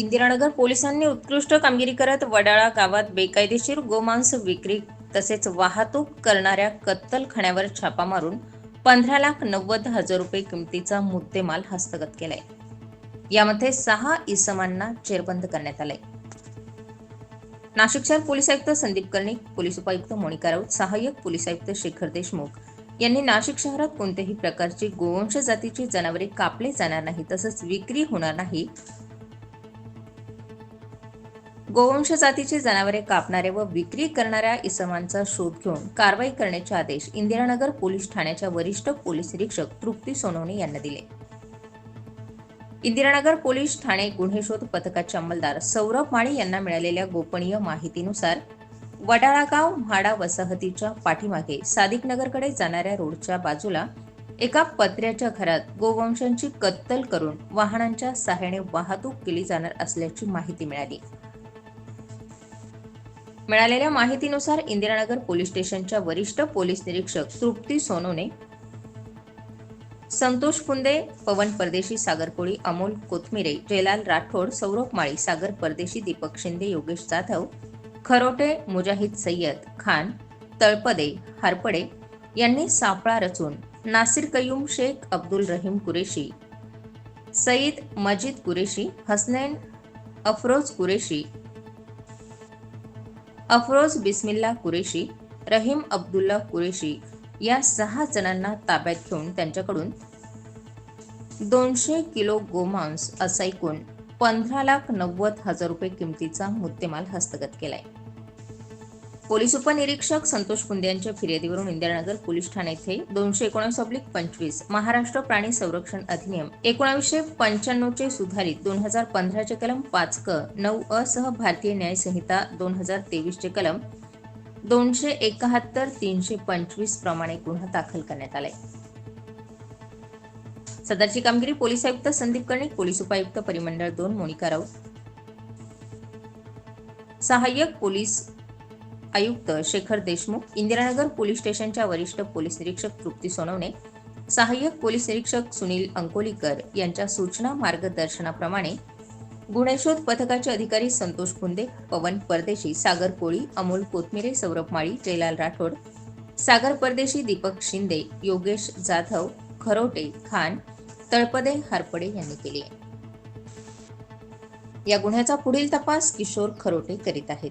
इंदिरानगर पोलिसांनी उत्कृष्ट कामगिरी करत वडाळा गावात बेकायदेशीर गोमांस विक्री तसेच वाहतूक करणाऱ्या कत्तलखान्यावर छापा मारून पंधरा लाख नव्वद हजार रुपये किमतीचा मुद्देमाल हस्तगत केलाय. यामध्ये सहा इसमांना चेरबंद करण्यात आलाय. नाशिक शहर पोलीस आयुक्त संदीप कर्णिक पोलीस उपायुक्त मोनिका राऊत सहाय्यक पोलीस आयुक्त शेखर देशमुख यांनी नाशिक शहरात कोणत्याही प्रकारची गोवंश जातीची जनावरे कापले जाणार नाही तसंच विक्री होणार नाही गोवंश जातीची जनावरे कापणारे व विक्री करणाऱ्या इसमांचा शोध घेऊन कारवाई करण्याचे आदेश इंदिरानगर पोलीस ठाण्याच्या वरिष्ठ पोलीस निरीक्षक तृप्ती सोनवणे यांना दिले. इंदिरानगर पोलीस ठाणे गुन्हे शोध पथकाचे अंमलदार सौरभ माळी यांना मिळालेल्या गोपनीय माहितीनुसार वडाळागाव म्हाडा वसाहतीच्या पाठीमागे सादिकनगरकडे जाणाऱ्या रोडच्या बाजूला एका पत्र्याच्या घरात गोवंशांची कत्तल करून वाहनांच्या सहाय्याने वाहतूक केली जाणार असल्याची माहिती मिळाली. मिळालेल्या माहितीनुसार इंदिरानगर पोलीस स्टेशनच्या वरिष्ठ पोलीस निरीक्षक तृप्ती सोनोने संतोष फुंदे पवन परदेशी सागर कोळी अमोल कोथमिरे जयलाल राठोड सौरभ माळी सागर परदेशी दीपक शिंदे योगेश जाधव खरोटे मुजाहिद सय्यद खान तळपदे हारपडे यांनी सापळा रचून नासिर कयूम शेख अब्दुल रहीम कुरेशी सईद मजीद कुरेशी हसनैन अफरोज कुरेशी अफरोज बिस्मिल्ला कुरेशी रहीम अब्दुल्ला कुरेशी या सहा जणांना ताब्यात घेऊन त्यांच्याकडून दोनशे किलो गोमांस असा एकूण पंधरा लाख नव्वद हजार रुपये किमतीचा मुद्देमाल हस्तगत केलाय. पोलीस उपनिरीक्षक संतोष कुंदे यांच्या फिर्यादीवरून इंदिरानगर पोलीस ठाणे येथे दोनशे एकोणीस अब्लिक पंचवीस महाराष्ट्र प्राणी संरक्षण अधिनियम एकोणावीसशे पंच्याण्णवचे सुधारित दोन हजार पंधराचे कलम पाच क नऊ अ सह भारतीय न्याय संहिता दोन हजार तेवीसचे कलम दोनशे एकाहत्तर तीनशे पंचवीस प्रमाणे गुन्हा दाखल करण्यात आलाय. सदरची कामगिरी पोलीस आयुक्त संदीप कर्णिक पोलीस उपायुक्त परिमंडळ दोन मोनिका राऊत. सहाय्यक पोलीस आयुक्त शेखर देशमुख इंदिरानगर पोलीस स्टेशनच्या वरिष्ठ पोलीस निरीक्षक तृप्ती सोनवणे सहाय्यक पोलीस निरीक्षक सुनील अंकोलीकर यांच्या सूचना मार्गदर्शनाप्रमाणे गुन्हेशोध पथकाचे अधिकारी संतोष कुंदे पवन परदेशी सागर कोळी अमोल कोथमिरे सौरभ माळी जयलाल राठोड सागर परदेशी दीपक शिंदे योगेश जाधव खरोटे खान तळपदे हरपडे यांनी केली या गुन्ह्याचा पुढील तपास किशोर खरोटे करीत आहेत.